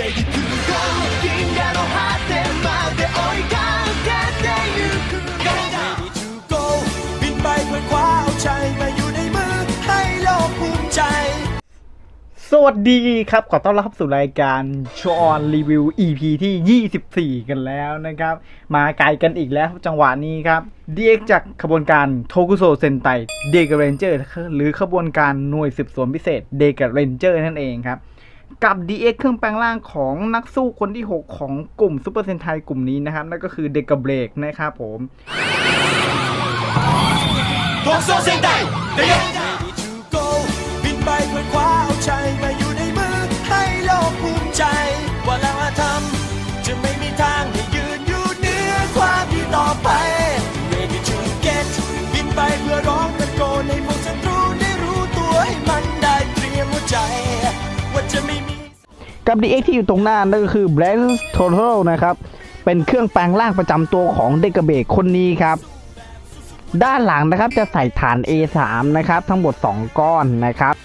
Ready to go 銀河の果てまで追いかけてゆく Ready to go บินไปเพื่อคว้าเอาชัยมาอยู่ในมือให้โลกภูมิใจ สวัสดีครับ ขอต้อนรับสู่รายการชอนรีวิว EP ที่ 24 กันแล้วนะครับ มาไกลกันอีกแล้วจังหวะนี้ครับ DX จากขบวนการโทกุโซเซนไตเดกเรนเจอร์หรือขบวนการหน่วยสืบสวนพิเศษเดกเรนเจอร์นั่นเองครับ กับ DX เครื่องแปลงร่างของนักสู้คนที่ 6 ของกลุ่มซูเปอร์เซนไทกลุ่มนี้นะครับ นั่นก็คือเดกเบรกนะครับผมทกโซเซนไทเดกไปเพื่อคว้าเอาชัยไป กับ DX ที่อยู่ตรงหน้านั่นก็คือ b l a z e Total นะครับ เป็นเครื่องแปลงร่างประจำตัวของเดกเบกคนนี้ครับ ด้านหลังนะครับจะใส่ฐาน A3 นะครับ ทั้งหมด 2 ก้อนนะครับ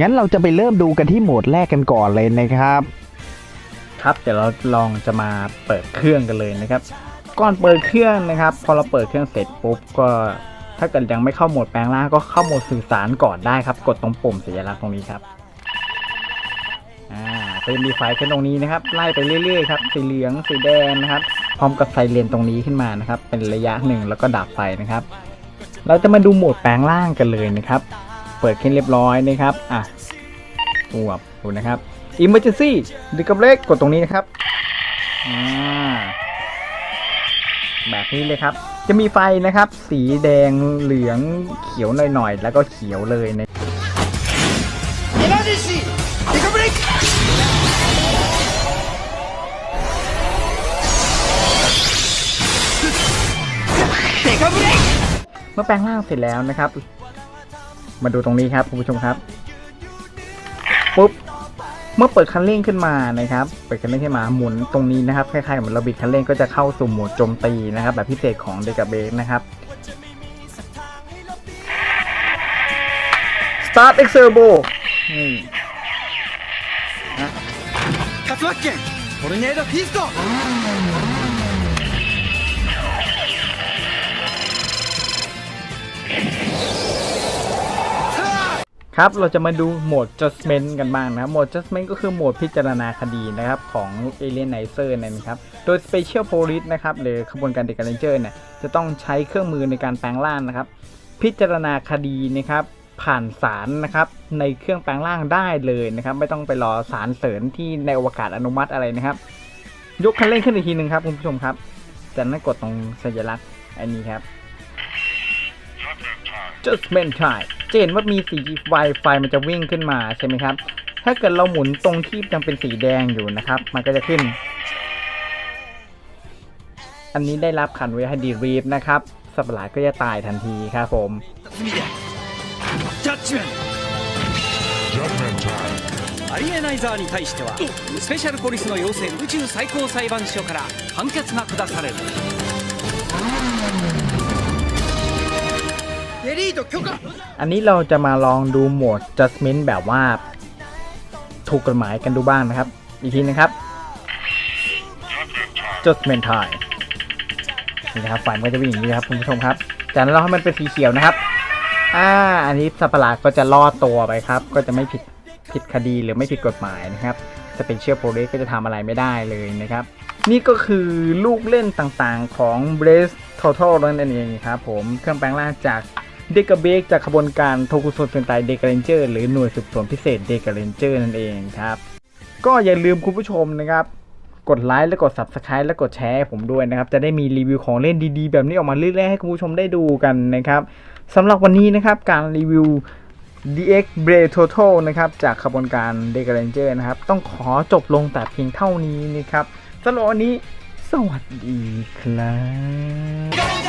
งั้นเราจะไปเริ่มดูกันที่โหมดแรกกันก่อนเลยนะครับ ครับเดี๋ยวเราลองจะมาเปิดเครื่องกันเลยนะครับ ก่อนเปิดเครื่องนะครับ พอเราเปิดเครื่องเสร็จปุ๊บก็ถ้าเกิดยังไม่เข้าโหมดแปลงร่างก็เข้าโหมดสื่อสารก่อนได้ครับ กดตรงปุ่มสัญลักษณ์ตรงนี้ครับ จะมีไฟขึ้นตรงนี้นะครับ ไล่ไปเรื่อยๆครับ สีเหลือง สีแดงนะครับ พร้อมกับไซเรนตรงนี้ขึ้นมานะครับ เป็นระยะหนึ่งแล้วก็ดับไฟนะครับ เราจะมาดูโหมดแปลงร่างกันเลยนะครับ เปิดขึ้นเรียบร้อยนะครับ อะอวบดูนะครับ Emergency ดิกับเล็กกดตรงนี้นะครับ อ่า แบบนี้เลยครับ จะมีไฟนะครับ สีแดง เหลือง เขียวหน่อยๆ แล้วก็เขียวเลยนะエ Take a break! เมื่อแปลงร่างเสร็จแล้วนะครับ มาดูตรงนี้ครับคุณผู้ชมครับ ปุ๊บ เมื่อเปิดคันเร่งขึ้นมานะครับ เปิดคันเร่งขึ้นมาหมุนตรงนี้นะครับ คล้ายๆเหมือนเราบิดคันเร่งก็จะเข้าสู่โหมดโจมตีนะครับ แบบพิเศษของเดกาเบกนะครับ Start Exerbo นี่ Turbo นี่ 竜巻剣トルネードフィスト ครับ เราจะมาดูโหมด judgment กันบ้างนะครับ โหมด judgment ก็คือโหมดพิจารณาคดีนะครับของ alienizer เนยนะครับ โดย special police นะครับ หรือขบวนการเด็ก ranger เนี่ย จะต้องใช้เครื่องมือในการแปลงร่างนะครับ พิจารณาคดีนะครับ ผ่านสารนะครับในเครื่องแปลงร่างได้เลยนะครับ ไม่ต้องไปรอสารเสริญที่ในอวกาศอนุมัติอะไรนะครับ ยกคันเร่งขึ้นอีกทีหนึ่งครับคุณผู้ชมครับจากนั้นกดตรงสัญลักษณ์อันนี้ครับ Judgment Time จะเห็นว่ามีสีไฟไฟมันจะวิ่งขึ้นมาใช่ไหมครับ ถ้าเกิดเราหมุนตรงที่ยังเป็นสีแดงอยู่นะครับ มันก็จะขึ้น อันนี้ได้รับขันไว้ให้ดีรีฟนะครับสัตว์ประหลาดก็จะตายทันทีครับผม ジャッジメン Judgment time. アリエナイザーに対してはスペシャルポリスの要請宇宙最高裁判所から判決が下されるエリート許可 อันนี้เราจะมาลองดูโหมด Judgment แบบว่า ถูกกฎหมายกันดูบ้างนะครับ อีกทีนะครับ Judgment Time นี่นะครับไฟมันก็จะวิ่งอย่างนี้ครับคุณผู้ชมครับ จากนั้นเราให้มันเป็นสีเขียวนะครับ อ่า อันนี้สัตว์ประหลาดก็จะรอดตัวไปครับ ก็จะไม่ผิดผิดคดีหรือไม่ผิดกฎหมายนะครับ จะเป็นเชือกโปรเลสก็จะทำอะไรไม่ได้เลยนะครับ นี่ก็คือลูกเล่นต่างๆของ b r a c e Total นั่นเองครับผม เครื่องแปลงร่างจากเดกเบกจากขบวนการโทคุโซเซนไตเดกเรนเจอร์หรือหน่วยสืบสวนพิเศษเดกเรนเจอร์นั่นเองครับ ก็อย่าลืมคุณผู้ชมนะครับ กดไลค์และกด Subscribe และกดแชร์ผมด้วยนะครับ จะได้มีรีวิวของเล่นดีๆ แบบนี้ออกมาเรื่อยๆให้คุณผู้ชมได้ดูกันนะครับ สำหรับวันนี้นะครับการรีวิว DX b r a Total นะครับจากขบวนการ d e g Ranger นะครับ ต้องขอจบลงแต่เพียงเท่านี้นะครับสำหรับวันนี้ สวัสดีครับ